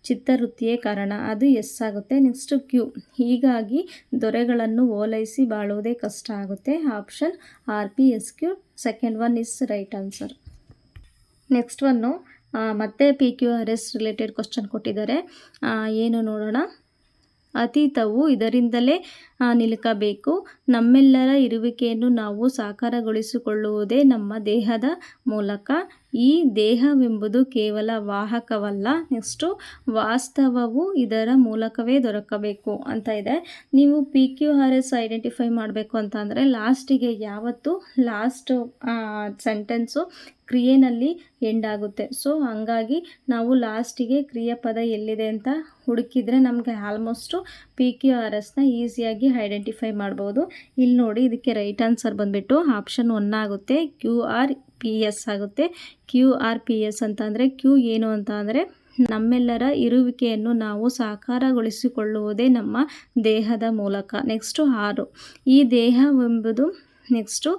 ಚಿತ್ತವೃತ್ತಿಯೇ ಕಾರಣ. ಅದು ಎಸ್ ಆಗುತ್ತೆ. Next Q. ಹೀಗಾಗಿ ದೊರೆಗಳನ್ನು ಓಲೈಸಿ ಬಾಳುವುದೇ ಕಷ್ಟ ಆಗುತ್ತೆ. Option R P S Q. Second one is right answer. Next one ಮತ್ತೆ P Q R S related question ಕೊಟ್ಟಿದ್ದಾರೆ. ಏನು ನೋಡೋಣ. ಅತೀತವು ಇದರಿಂದಲೇ ನಿಲುಕಬೇಕು. ನಮ್ಮೆಲ್ಲರ ಇರುವಿಕೆಯನ್ನು ನಾವು ಸಾಕಾರಗೊಳಿಸಿಕೊಳ್ಳುವುದೇ ನಮ್ಮ ದೇಹದ ಮೂಲಕ. ಈ ದೇಹವೆಂಬುದು ಕೇವಲ ವಾಹಕವಲ್ಲ, ನೆಕ್ಸ್ಟು ವಾಸ್ತವವು ಇದರ ಮೂಲಕವೇ ದೊರಕಬೇಕು ಅಂತ ಇದೆ. ನೀವು P Q R S identify ಮಾಡಬೇಕು ಅಂತ ಅಂದರೆ ಲಾಸ್ಟಿಗೆ ಯಾವತ್ತು ಲಾಸ್ಟ್ ಸೆಂಟೆನ್ಸು ಕ್ರಿಯೆನಲ್ಲಿ ಎಂಡ್ ಆಗುತ್ತೆ ಸೊ, ಹಂಗಾಗಿ ನಾವು ಲಾಸ್ಟಿಗೆ ಕ್ರಿಯಾಪದ ಎಲ್ಲಿದೆ ಅಂತ ಹುಡುಕಿದ್ರೆ ನಮಗೆ ಆಲ್ಮೋಸ್ಟು ಪಿ ಕ್ಯೂ ಆರ್ ಎಸ್ನ ಈಸಿಯಾಗಿ ಐಡೆಂಟಿಫೈ ಮಾಡ್ಬೋದು. ಇಲ್ಲಿ ನೋಡಿ, ಇದಕ್ಕೆ ರೈಟ್ ಆನ್ಸರ್ ಬಂದುಬಿಟ್ಟು ಆಪ್ಷನ್ ಒನ್ ಆಗುತ್ತೆ. ಕ್ಯೂ ಆರ್ ಪಿ ಎಸ್ ಆಗುತ್ತೆ. ಕ್ಯೂ ಆರ್ ಪಿ ಎಸ್ ಅಂತ ಅಂದರೆ ಕ್ಯೂ ಏನು ಅಂತ ಅಂದರೆ ನಮ್ಮೆಲ್ಲರ ಇರುವಿಕೆಯನ್ನು ನಾವು ಸಾಕಾರಗೊಳಿಸಿಕೊಳ್ಳುವುದೇ ನಮ್ಮ ದೇಹದ ಮೂಲಕ. ನೆಕ್ಸ್ಟು ಆರು. ಈ ದೇಹವೆಂಬುದು ನೆಕ್ಸ್ಟು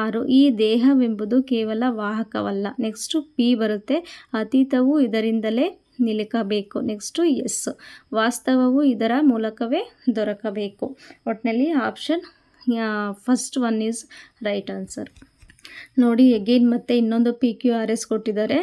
ಆರು. ಈ ದೇಹವೆಂಬುದು ಕೇವಲ ವಾಹಕವಲ್ಲ. ನೆಕ್ಸ್ಟು ಪಿ ಬರುತ್ತೆ. ಅತೀತವು ಇದರಿಂದಲೇ ನಿಲುಕಬೇಕು ನೆಕ್ಸ್ಟು ಎಸ್ ವಾಸ್ತವವು ಇದರ ಮೂಲಕವೇ ದೊರಕಬೇಕು. ಒಟ್ಟಿನಲ್ಲಿ option first one is right answer ನೋಡಿ ಎಗೇನ್ ಮತ್ತೆ ಇನ್ನೊಂದು ಪಿ ಕ್ಯೂ ಆರ್ ಎಸ್ ಕೊಟ್ಟಿದ್ದಾರೆ.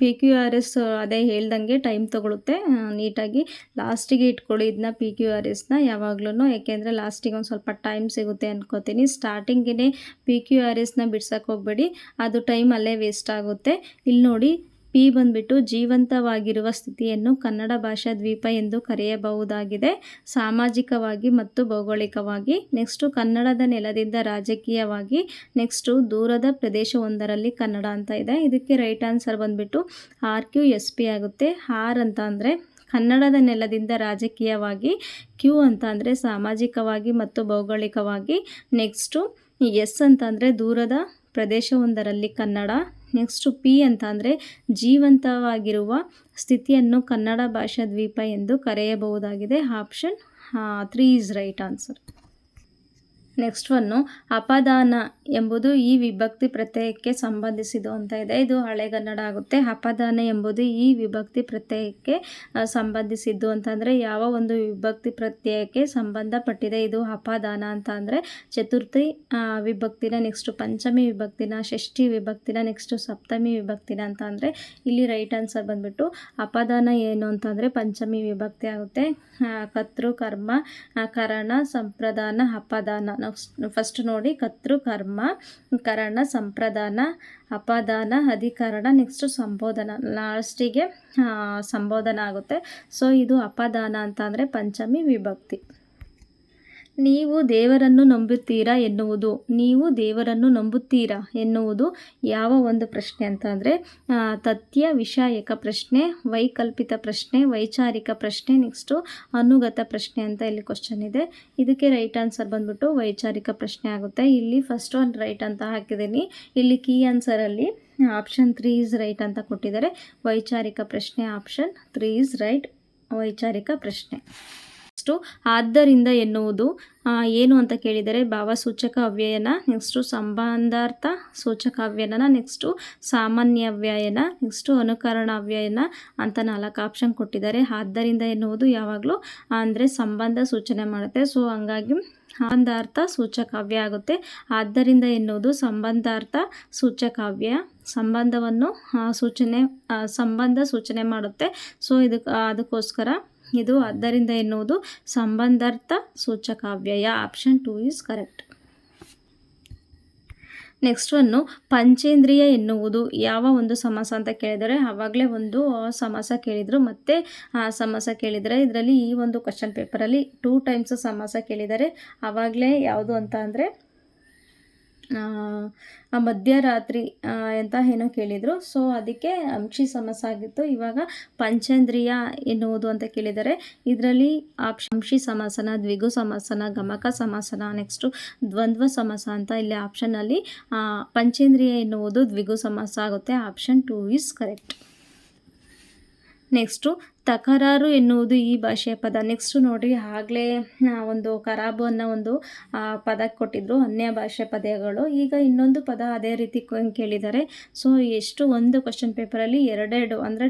ಪಿ ಕ್ಯೂ ಆರ್ ಎಸ್ ಅದೇ ಹೇಳ್ದಂಗೆ ಟೈಮ್ ತೊಗೊಳುತ್ತೆ. ನೀಟಾಗಿ ಲಾಸ್ಟಿಗೆ ಇಟ್ಕೊಳ್ಳಿ ಇದನ್ನ ಪಿ ಕ್ಯೂ ಆರ್ ಎಸ್ನ ಯಾವಾಗ್ಲೂ ಯಾಕೆಂದರೆ ಲಾಸ್ಟಿಗೆ ಒಂದು ಸ್ವಲ್ಪ ಟೈಮ್ ಸಿಗುತ್ತೆ ಅನ್ಕೋತೀನಿ. ಸ್ಟಾರ್ಟಿಂಗೇ ಪಿ ಕ್ಯೂ ಆರ್ ಎಸ್ನ ಬಿಡ್ಸೋಕೆ ಹೋಗಬೇಡಿ. ಅದು ಟೈಮ್ ಅಲ್ಲೇ ವೇಸ್ಟ್ ಆಗುತ್ತೆ. ಇಲ್ಲಿ ನೋಡಿ ಪಿ ಬಂದ್ಬಿಟ್ಟು ಜೀವಂತವಾಗಿರುವ ಸ್ಥಿತಿಯನ್ನು ಕನ್ನಡ ಭಾಷಾ ದ್ವೀಪ ಎಂದು ಕರೆಯಬಹುದಾಗಿದೆ. ಸಾಮಾಜಿಕವಾಗಿ ಮತ್ತು ಭೌಗೋಳಿಕವಾಗಿ. ನೆಕ್ಸ್ಟು ಕನ್ನಡದ ನೆಲದಿಂದ ರಾಜಕೀಯವಾಗಿ. ನೆಕ್ಸ್ಟು ದೂರದ ಪ್ರದೇಶವೊಂದರಲ್ಲಿ ಕನ್ನಡ ಅಂತ ಇದೆ. ಇದಕ್ಕೆ ರೈಟ್ ಆನ್ಸರ್ ಬಂದ್ಬಿಟ್ಟು ಆರ್ ಕ್ಯೂ ಎಸ್ ಪಿ ಆಗುತ್ತೆ. ಆರ್ ಅಂತ ಅಂದರೆ ಕನ್ನಡದ ನೆಲದಿಂದ ರಾಜಕೀಯವಾಗಿ. ಕ್ಯೂ ಅಂತ ಸಾಮಾಜಿಕವಾಗಿ ಮತ್ತು ಭೌಗೋಳಿಕವಾಗಿ. ನೆಕ್ಸ್ಟು ಎಸ್ ಅಂತಂದರೆ ದೂರದ ಪ್ರದೇಶವೊಂದರಲ್ಲಿ ಕನ್ನಡ ನೆಕ್ಸ್ಟು ಪಿ ಅಂತ ಅಂದರೆ ಜೀವಂತವಾಗಿರುವ ಸ್ಥಿತಿಯನ್ನು ಕನ್ನಡ ಭಾಷಾ ದ್ವೀಪ ಎಂದು ಕರೆಯಬಹುದಾಗಿದೆ. Option three is right answer next one ಅಪದಾನ ಎಂಬುದು ಈ ವಿಭಕ್ತಿ ಪ್ರತ್ಯಯಕ್ಕೆ ಸಂಬಂಧಿಸಿದ್ದು ಅಂತ ಇದೆ. ಇದು ಹಳೆಗನ್ನಡ ಆಗುತ್ತೆ. ಅಪದಾನ ಎಂಬುದು ಈ ವಿಭಕ್ತಿ ಪ್ರತ್ಯಯಕ್ಕೆ ಸಂಬಂಧಿಸಿದ್ದು ಅಂತಂದರೆ ಯಾವ ಒಂದು ವಿಭಕ್ತಿ ಪ್ರತ್ಯಯಕ್ಕೆ ಸಂಬಂಧಪಟ್ಟಿದೆ. ಇದು ಅಪದಾನ ಅಂತ ಅಂದರೆ ಚತುರ್ಥಿ ವಿಭಕ್ತಿನ ನೆಕ್ಸ್ಟು ಪಂಚಮಿ ವಿಭಕ್ತಿನ, ಷಷ್ಠಿ ವಿಭಕ್ತಿನ ನೆಕ್ಸ್ಟು ಸಪ್ತಮಿ ವಿಭಕ್ತಿನ ಅಂತ ಇಲ್ಲಿ ರೈಟ್ ಆನ್ಸರ್ ಬಂದ್ಬಿಟ್ಟು ಅಪದಾನ ಏನು ಅಂತಂದರೆ ಪಂಚಮಿ ವಿಭಕ್ತಿ ಆಗುತ್ತೆ. ಕರ್ತೃ, ಕರ್ಮ ಕರಣ, ಸಂಪ್ರದಾನ, ಅಪದಾನ. ಫಸ್ಟ್ ನೋಡಿ ಕರ್ತೃ, ಕರ್ಮ, ಕರಣ, ಸಂಪ್ರದಾನ, ಅಪದಾನ, ಅಧಿಕರಣ ನೆಕ್ಸ್ಟ್ ಸಂಬೋಧನ. ಲಾಸ್ಟಿಗೆ ಸಂಬೋಧನ ಆಗುತ್ತೆ. ಸೊ ಇದು ಅಪದಾನ ಅಂತ ಪಂಚಮಿ ವಿಭಕ್ತಿ. ನೀವು ದೇವರನ್ನು ನಂಬುತ್ತೀರಾ ಎನ್ನುವುದು? ನೀವು ದೇವರನ್ನು ನಂಬುತ್ತೀರಾ ಎನ್ನುವುದು ಯಾವ ಒಂದು ಪ್ರಶ್ನೆ ಅಂತ ಅಂದರೆ ತಥ್ಯ ವಿಷಯಕ ಪ್ರಶ್ನೆ, ವೈಕಲ್ಪಿತ ಪ್ರಶ್ನೆ, ವೈಚಾರಿಕ ಪ್ರಶ್ನೆ ನೆಕ್ಸ್ಟು ಅನುಗತ ಪ್ರಶ್ನೆ ಅಂತ ಇಲ್ಲಿ ಕ್ವಶನ್ ಇದೆ. ಇದಕ್ಕೆ ರೈಟ್ ಆನ್ಸರ್ ಬಂದ್ಬಿಟ್ಟು ವೈಚಾರಿಕ ಪ್ರಶ್ನೆ ಆಗುತ್ತೆ. ಇಲ್ಲಿ ಫಸ್ಟ್ ಒನ್ ರೈಟ್ ಅಂತ ಹಾಕಿದ್ದೀನಿ. ಇಲ್ಲಿ ಕೀ ಆನ್ಸರಲ್ಲಿ ಆಪ್ಷನ್ ತ್ರೀ ಈಸ್ ರೈಟ್ ಅಂತ ಕೊಟ್ಟಿದ್ದಾರೆ. ವೈಚಾರಿಕ ಪ್ರಶ್ನೆ ಆಪ್ಷನ್ ತ್ರೀ ಈಸ್ ರೈಟ್ ವೈಚಾರಿಕ ಪ್ರಶ್ನೆ. ನೆಕ್ಸ್ಟು ಆದ್ದರಿಂದ ಎನ್ನುವುದು ಏನು ಅಂತ ಕೇಳಿದರೆ ಭಾವಸೂಚಕ ಅವ್ಯಯನ, ನೆಕ್ಸ್ಟು ಸಂಬಂಧಾರ್ಥ ಸೂಚಕ ಅವ್ಯಯನ ನೆಕ್ಸ್ಟು ಸಾಮಾನ್ಯ ಅವ್ಯಯನ, ನೆಕ್ಸ್ಟು ಅನುಕರಣ ಅವ್ಯಯನ ಅಂತ ನಾಲ್ಕು ಆಪ್ಷನ್ ಕೊಟ್ಟಿದ್ದಾರೆ. ಆದ್ದರಿಂದ ಎನ್ನುವುದು ಯಾವಾಗಲೂ ಅಂದರೆ ಸಂಬಂಧ ಸೂಚನೆ ಮಾಡುತ್ತೆ. ಸೊ, ಹಂಗಾಗಿ ಸಂಬಂಧಾರ್ಥ ಸೂಚಕಾವ್ಯ ಆಗುತ್ತೆ. ಆದ್ದರಿಂದ ಎನ್ನುವುದು ಸಂಬಂಧಾರ್ಥ ಸೂಚಕಾವ್ಯ ಸಂಬಂಧವನ್ನು ಸೂಚನೆ ಸಂಬಂಧ ಸೂಚನೆ ಮಾಡುತ್ತೆ. ಸೊ ಇದಕ್ಕೆ ಅದಕ್ಕೋಸ್ಕರ ಇದು ಆದ್ದರಿಂದ ಎನ್ನುವುದು ಸಂಬಂಧಾರ್ಥ ಸೂಚಕಾವ್ಯಯ. Option two is correct next one ಪಂಚೇಂದ್ರಿಯ ಎನ್ನುವುದು. ಯಾವ ಒಂದು ಸಮಾಸ ಅಂತ ಕೇಳಿದರೆ ಆವಾಗಲೇ ಒಂದು ಸಮಾಸ ಕೇಳಿದರು. ಮತ್ತು ಆ ಸಮಾಸ ಕೇಳಿದರೆ, ಇದರಲ್ಲಿ ಈ ಒಂದು ಕ್ವಶನ್ ಪೇಪರಲ್ಲಿ ಟೂ ಟೈಮ್ಸ್ ಸಮಾಸ ಕೇಳಿದರೆ ಆವಾಗಲೇ ಯಾವುದು ಅಂತ ಅಂದರೆ ಮಧ್ಯರಾತ್ರಿ ಅಂತ ಏನೋ ಕೇಳಿದರು. ಸೊ ಅದಕ್ಕೆ ಅಂಶಿ ಸಮಸ್ಯೆ ಆಗಿತ್ತು ಇವಾಗ ಪಂಚೇಂದ್ರಿಯ ಎನ್ನುವುದು ಅಂತ ಕೇಳಿದ್ದಾರೆ. ಇದರಲ್ಲಿ ಅಂಶಿ ಸಮಾಸನ, ದ್ವಿಗು ಸಮಾಸನ, ಗಮಕ ಸಮಾಸನ ನೆಕ್ಸ್ಟು ದ್ವಂದ್ವ ಸಮಾಸ ಅಂತ ಇಲ್ಲಿ ಆಪ್ಷನಲ್ಲಿ ಪಂಚೇಂದ್ರಿಯ ಎನ್ನುವುದು ದ್ವಿಗು ಸಮಾಸ ಆಗುತ್ತೆ. Option two is correct next ತಕರಾರು ಎನ್ನುವುದು ಈ ಭಾಷೆಯ ಪದ. ನೆಕ್ಸ್ಟು ನೋಡಿ, ಆಗಲೇ ಒಂದು ಖರಾಬು ಅನ್ನೋ ಒಂದು ಪದ ಕೊಟ್ಟಿದ್ರು, ಅನ್ಯ ಭಾಷೆ ಪದಗಳು. ಈಗ ಇನ್ನೊಂದು ಪದ ಅದೇ ರೀತಿ ಕೇಳಿದ್ದಾರೆ ಸೊ ಎಷ್ಟು ಒಂದು ಕ್ವಶನ್ ಪೇಪರಲ್ಲಿ ಎರಡೆರಡು, ಅಂದರೆ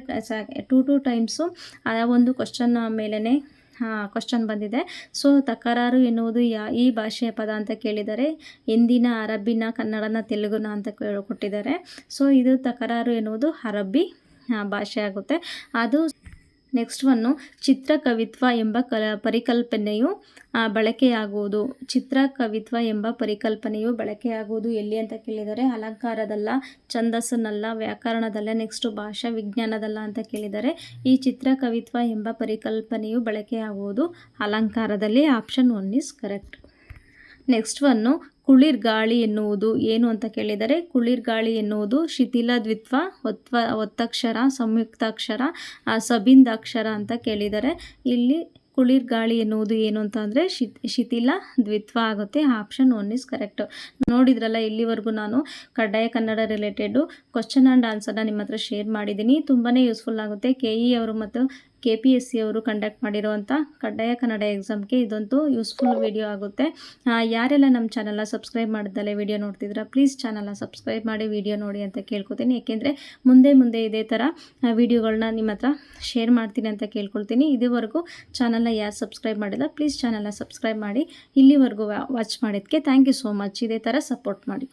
ಟೂ ಟೂ ಟೈಮ್ಸು ಆ ಒಂದು ಕ್ವಶನ್ ಮೇಲೇ ಕ್ವಶನ್ ಬಂದಿದೆ. ಸೊ ತಕರಾರು ಎನ್ನುವುದು ಯಾ, ಈ ಭಾಷೆಯ ಪದ ಅಂತ ಕೇಳಿದರೆ, ಹಿಂದಿನ ಅರಬ್ಬಿನ ಕನ್ನಡನ, ತೆಲುಗುನ ಅಂತ ಕೇಳಿಕೊಟ್ಟಿದ್ದಾರೆ ಸೊ ಇದು ತಕರಾರು ಎನ್ನುವುದು ಅರಬ್ಬಿ ಭಾಷೆ ಆಗುತ್ತೆ. ಅದು ನೆಕ್ಸ್ಟ್ ಒನ್ನು ಚಿತ್ರಕವಿತ್ವ ಎಂಬ ಕಲ, ಪರಿಕಲ್ಪನೆಯು ಬಳಕೆಯಾಗುವುದು. ಚಿತ್ರ ಕವಿತ್ವ ಎಂಬ ಪರಿಕಲ್ಪನೆಯು ಬಳಕೆಯಾಗುವುದು ಎಲ್ಲಿ ಅಂತ ಕೇಳಿದರೆ ಅಲಂಕಾರದಲ್ಲ, ಛಂದಸ್ಸನ್ನಲ್ಲ, ವ್ಯಾಕರಣದಲ್ಲ ನೆಕ್ಸ್ಟ್ ಭಾಷಾ ವಿಜ್ಞಾನದಲ್ಲ ಅಂತ ಕೇಳಿದರೆ ಈ ಚಿತ್ರ ಕವಿತ್ವ ಎಂಬ ಪರಿಕಲ್ಪನೆಯು ಬಳಕೆಯಾಗುವುದು ಅಲಂಕಾರದಲ್ಲಿ. Option one is correct next one ಕುಳಿರ್ ಗಾಳಿ ಎನ್ನುವುದು ಏನು ಅಂತ ಕೇಳಿದರೆ, ಕುಳಿರ್ ಗಾಳಿ ಎನ್ನುವುದು ಶಿಥಿಲ, ದ್ವಿತ್ವ, ಒತ್ವ, ಒತ್ತಕ್ಷರ, ಸಂಯುಕ್ತಾಕ್ಷರ ಸಬಿಂದಾಕ್ಷರ ಅಂತ ಕೇಳಿದರೆ, ಇಲ್ಲಿ ಕುಳಿರ್ ಗಾಳಿ ಎನ್ನುವುದು ಏನು ಅಂತ ಅಂದರೆ ಶಿಥಿಲ, ದ್ವಿತ್ವ ಆಗುತ್ತೆ. ಆಪ್ಷನ್ ಒನ್ ಇಸ್ ಕರೆಕ್ಟ್ ನೋಡಿದ್ರಲ್ಲ, ಇಲ್ಲಿವರೆಗೂ ನಾನು ಕಡ್ಡಾಯ ಕನ್ನಡ ರಿಲೇಟೆಡು ಕ್ವಶನ್ ಆ್ಯಂಡ್ ಆನ್ಸರ್ನ ನಿಮ್ಮ ಹತ್ರ ಶೇರ್ ಮಾಡಿದ್ದೀನಿ. ತುಂಬಾ ಯೂಸ್ಫುಲ್ ಆಗುತ್ತೆ. ಕೆ ಇ ಅವರು ಮತ್ತು ಕೆ ಪಿ ಎಸ್ ಸಿ ಅವರು ಕಂಡಕ್ಟ್ ಮಾಡಿರುವಂಥ ಕಡ್ಡಾಯ ಕನ್ನಡ ಎಕ್ಸಾಮ್ಗೆ ಇದಂತೂ ಯೂಸ್ಫುಲ್ ವಿಡಿಯೋ ಆಗುತ್ತೆ. ಯಾರೆಲ್ಲ ನಮ್ಮ ಚಾನಲ್ನ ಸಬ್ಸ್ಕ್ರೈಬ್ ಮಾಡಿದ್ದಲ್ಲೇ ವಿಡಿಯೋ ನೋಡ್ತಿದ್ದೀರಾ ಪ್ಲೀಸ್ ಚಾನಲ್ನ ಸಬ್ಸ್ಕ್ರೈಬ್ ಮಾಡಿ ವಿಡಿಯೋ ನೋಡಿ ಅಂತ ಕೇಳ್ಕೊತೀನಿ. ಏಕೆಂದರೆ ಮುಂದೆ ಮುಂದೆ ಇದೇ ಥರ ವಿಡಿಯೋಗಳನ್ನ ನಿಮ್ಮ ಹತ್ರ ಶೇರ್ ಮಾಡ್ತೀನಿ ಅಂತ ಕೇಳ್ಕೊಳ್ತೀನಿ. ಇದುವರೆಗೂ ಚಾನಲ್ನ ಯಾರು ಸಬ್ಸ್ಕ್ರೈಬ್ ಮಾಡಿಲ್ಲ ಪ್ಲೀಸ್ ಚಾನಲ್ನ ಸಬ್ಸ್ಕ್ರೈಬ್ ಮಾಡಿ. ಇಲ್ಲಿವರೆಗೂ ವಾಚ್ ಮಾಡಿದ್ದಕ್ಕೆ ಥ್ಯಾಂಕ್ ಯು ಸೋ ಮಚ್ ಇದೇ ಥರ ಸಪೋರ್ಟ್ ಮಾಡಿ.